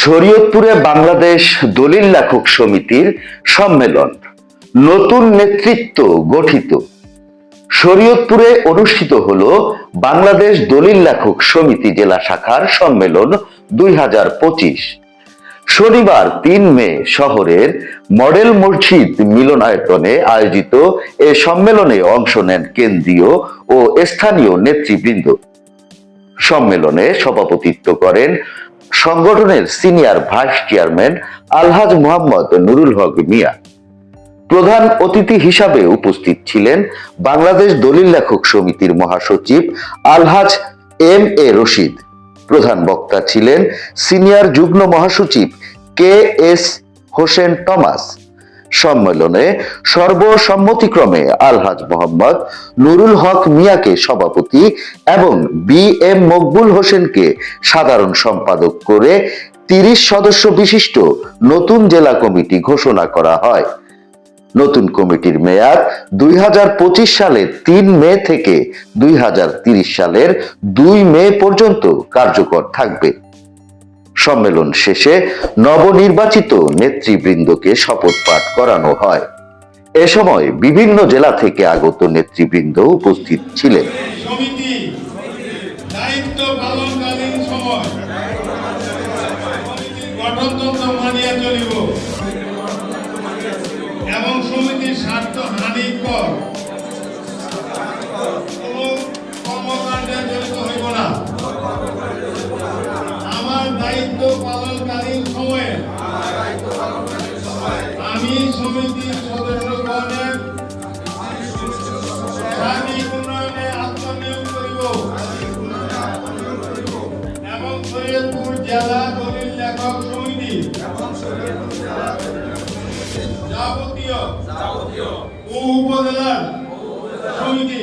শরীয়তপুরে বাংলাদেশ দলিল লেখক সমিতির সম্মেলন। নতুন নেতৃত্ব গঠিত। শরীয়তপুরে অনুষ্ঠিত হল বাংলাদেশ দলিল লেখক সমিতি জেলা শাখার সম্মেলন দুই শনিবার তিন মে শহরের মডেল মসজিদ মিলনায়তনে আয়োজিত এ সম্মেলনে অংশ নেন কেন্দ্রীয় ও স্থানীয় নেতৃবৃন্দ। সম্মেলনে সভাপতিত্ব করেন সংগঠনের senior vice chairman Alhaj Mohammad Nurul Haque Miah. প্রধান অতিথি হিসাবে উপস্থিত ছিলেন বাংলাদেশ দলিল লেখক সমিতির মহাসচিব আলহাজ এম এ রশিদ। প্রধান বক্তা ছিলেন সিনিয়র যুগ্ম মহাসচিব কে এস হোসেন টমাস। সম্মেলনে সর্বসম্মতিক্রমে আলহাজ মোহাম্মদ নুরুল হক মিয়াকে সভাপতি এবং বি এম মকবুল হোসেনকে সাধারণ সম্পাদক করে তিরিশ সদস্য বিশিষ্ট নতুন জেলা কমিটি ঘোষণা করা হয়। নতুন কমিটির মেয়াদ দুই সালের তিন মে থেকে দুই সালের দুই মে পর্যন্ত কার্যকর থাকবে। সম্মেলন শেষে নবনির্বাচিত নেতৃবৃন্দকে শপথ পাঠ করানো হয়। এ সময় বিভিন্ন জেলা থেকে আগত নেতৃবৃন্দ উপস্থিত ছিলেন। গঠনতন্ত্র মানিয়া দায়িত্ব পালনকালীন সময়ে আমি সমিতির সদস্যগণের সার্বিক উন্নয়নে আত্মনিয়োগ করিব এবং শরীয়তপুর জেলা দলিল লেখক সমিতি যাবতীয় উপজেলার সমিতি